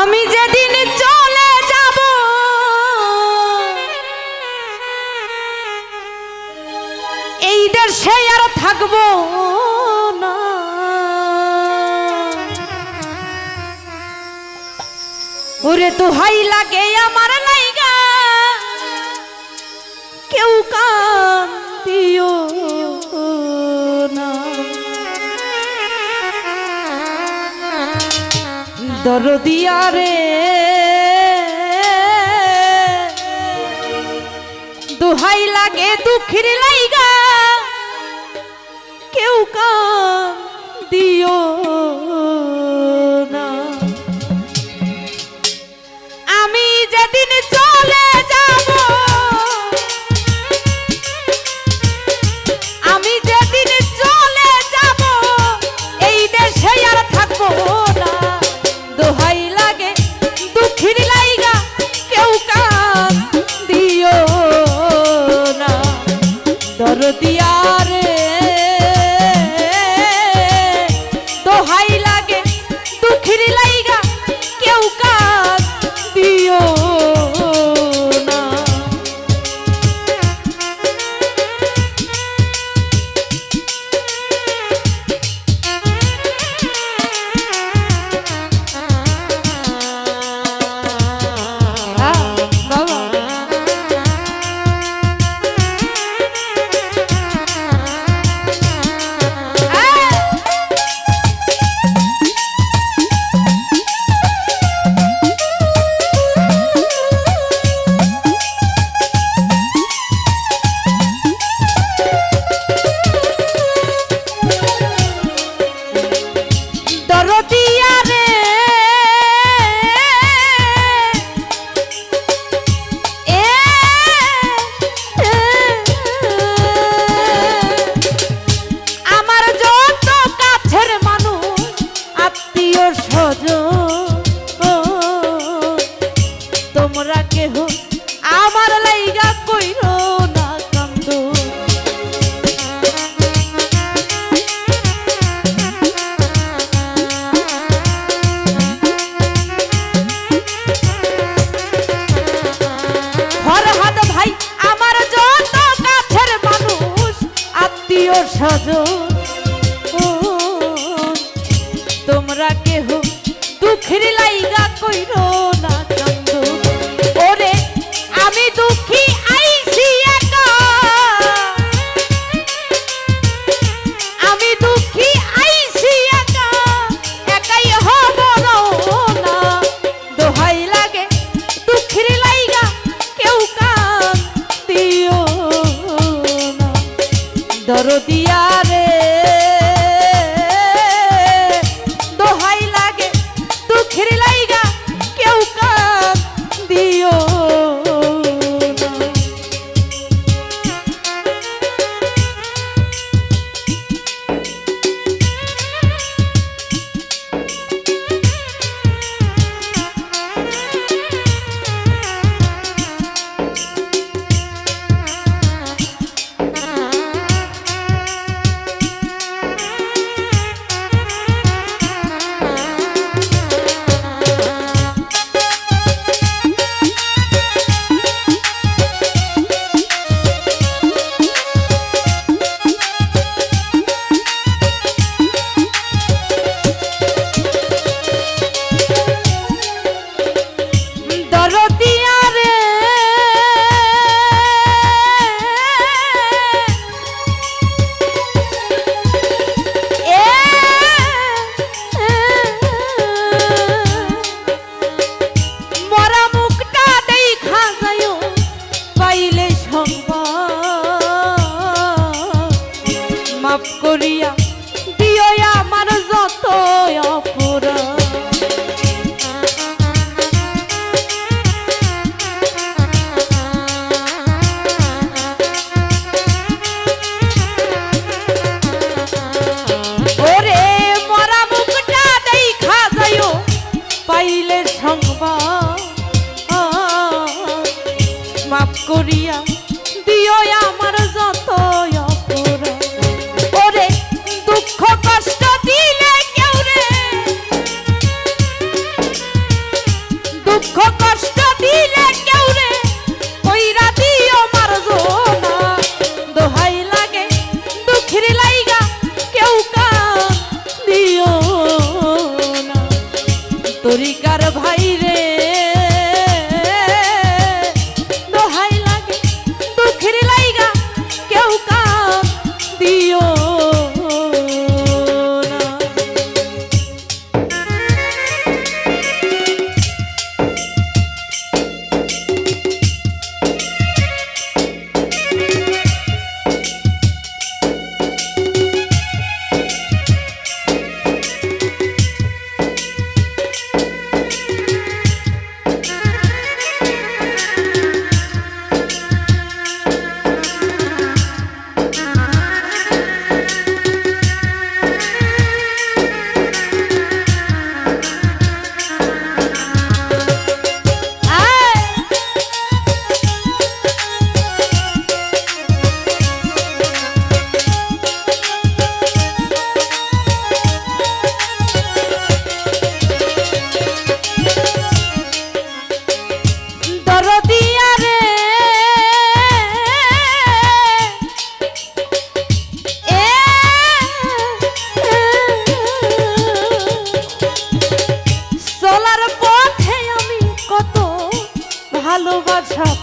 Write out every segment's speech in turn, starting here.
আমি যেদিন চলে যাব, এই দেশে থাকব ওরে তো হাই লাগে আমার লাইগা, কেউ কা দরদিয়া রে। দুহাই লাগে দুঃখের লাইগা। কেউ কাম দিও। আমার লাইগা ভাই, আমার যত কাছের মানুষ, আত্মীয় স্বজন তোমরা কেহ দুঃখের লাইগা কইর না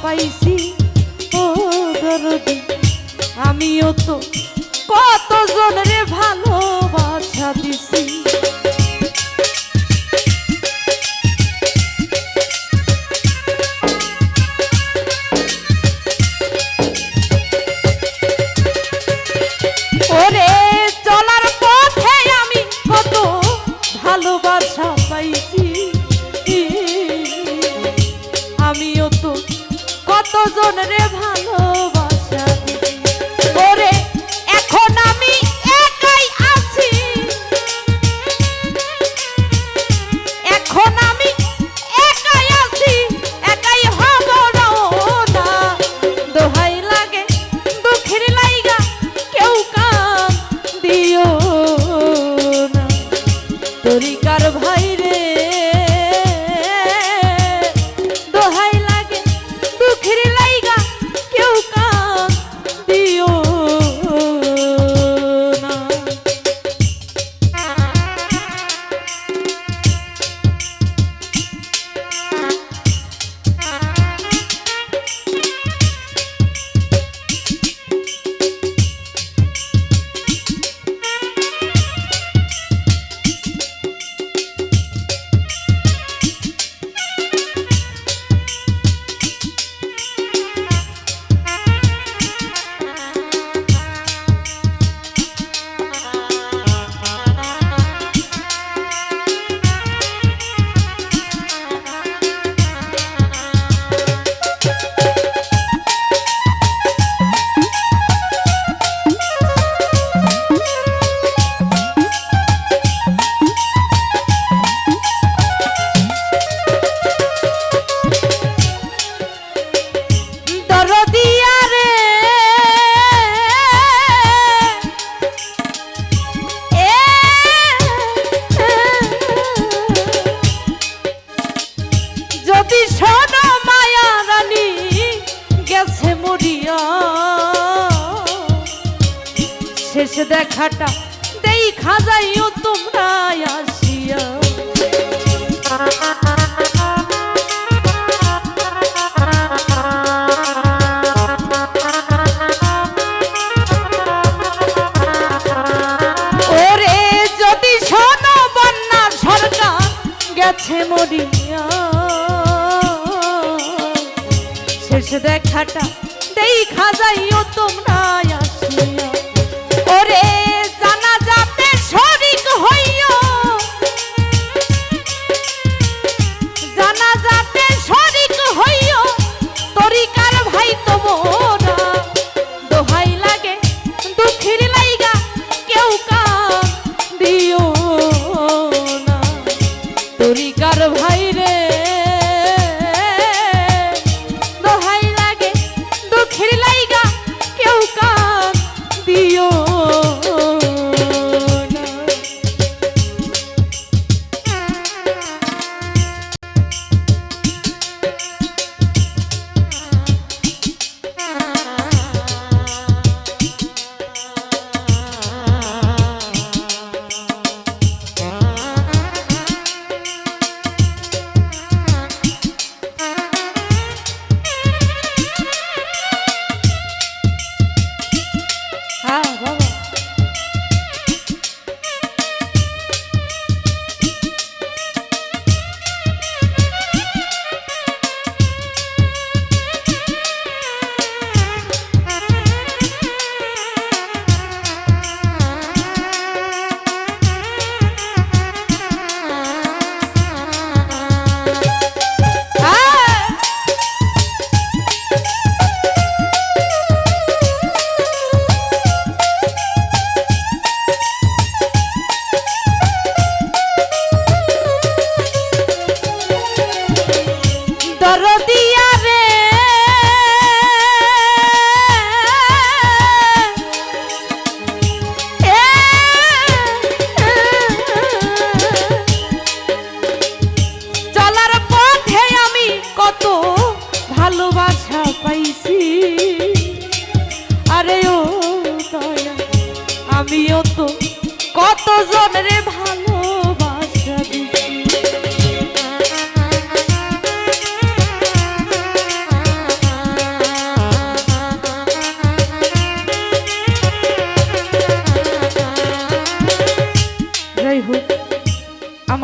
পাইছি। ও দরদি আমিও তো কতজনের ভালোবাসা দিছি। দেখাটা দেই খাজাইও তোমরা আসিয়া। যদি গেছে শেষ দেখাটা দেই খাজাইও তোমরা আসিয়া। ওরে জানা যাতে শরিক হইও। জানা যাতে শরিক হইও, তরিকার ভাই তোমরা দোহাই লাগে, দুঃখের লাইগা কেউ কাম দিও না। তরিকার ভাই রে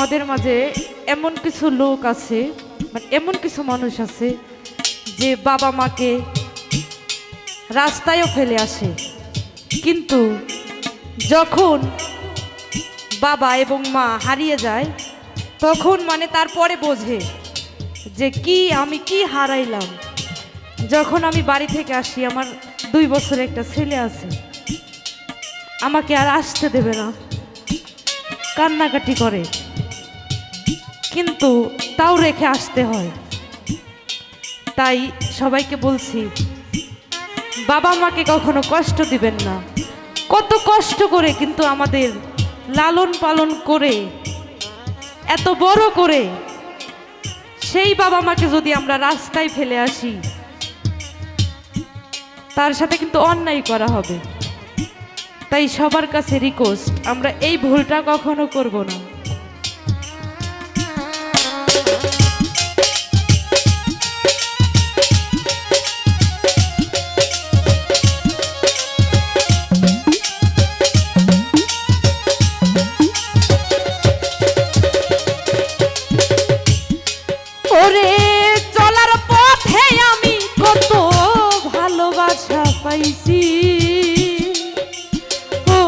আমাদের মাঝে এমন কিছু লোক আছে মানে এমন কিছু মানুষ আছে যে বাবা মাকে রাস্তায়ও ফেলে আসে। কিন্তু যখন বাবা এবং মা হারিয়ে যায়, তখন মানে তারপরে বোঝে যে কি আমি কি হারাইলাম। যখন আমি বাড়ি থেকে আসি, আমার দুই বছর একটা ছেলে আছে, আমাকে আর আসতে দেবে না। কান্নাকাটি করে। কিন্তু তাও রেখে আসতে হয়। তাই সবাইকে বলছি, বাবা মাকে কখনো কষ্ট দিবেন না। কত কষ্ট করে কিন্তু আমাদের লালন পালন করে, এত বড় করে সেই বাবা মাকে যদি আমরা রাস্তায় ফেলে আসি, তার সাথে কিন্তু অন্যায় করা হবে। তাই সবার কাছে রিকোয়েস্ট আমরা এই ভুলটা কখনো করব না। ওরে চলার পথে আমি কত ভালোবাসা পাইছি। ও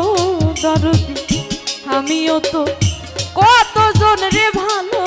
দরদি আমিও তো কত রে ভালোবাসা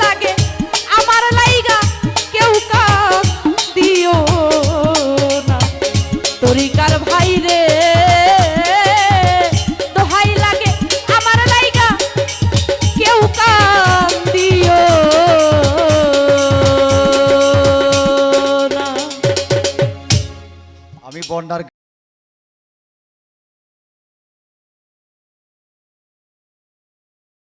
লাগে